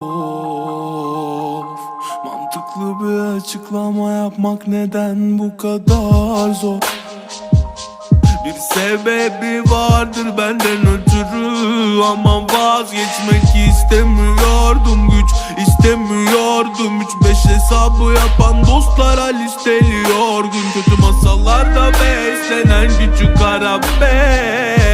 Of Mantıklı bir açıklama yapmak neden bu kadar zor? Bir sebebi vardır benden ötürü Ama vazgeçmek istemiyordum güç istemiyordum. Üç beş hesabı yapan dostlara listeliyor gün Kötü masallarda beslenen küçük arabesk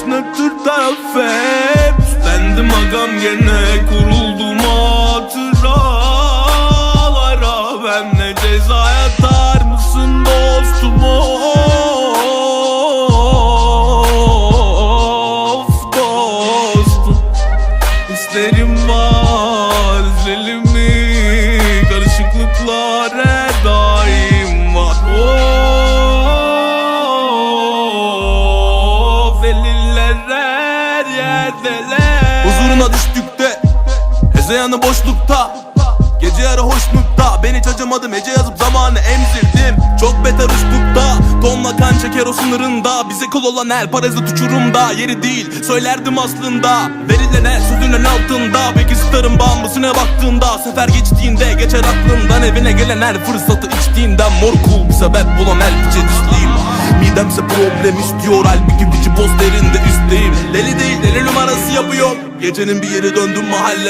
Tür taraf hep Bendim agam gene kuruldum hatıralara. Benle ceza yatar mısın dostum? Of dostum. Hislerim var izlerim mi Karışıklıklar her Deliller her yerdeler. Huzuruna düştükte Hezeyanı boşlukta. Gece yarı hoşnukta Ben hiç acımadım Ece yazıp zamanı emzirdim. Çok beter uçlukta Tonla kan çeker o sınırında. Bize kul olan her parazit uçurumda. Yeri değil söylerdim aslında. Verilen her sözünün altında. Peki starın bağımlısına baktığında. Sefer geçtiğinde geçer aklından Evine gelen her fırsatı içtiğinden Mor cool bir sebep bulan her piçe Midemse problem istiyor Halbuki bici posterinde üstteyim. Deli değil deli numarası yapıyor. Gecenin bir yeri döndüm mahalle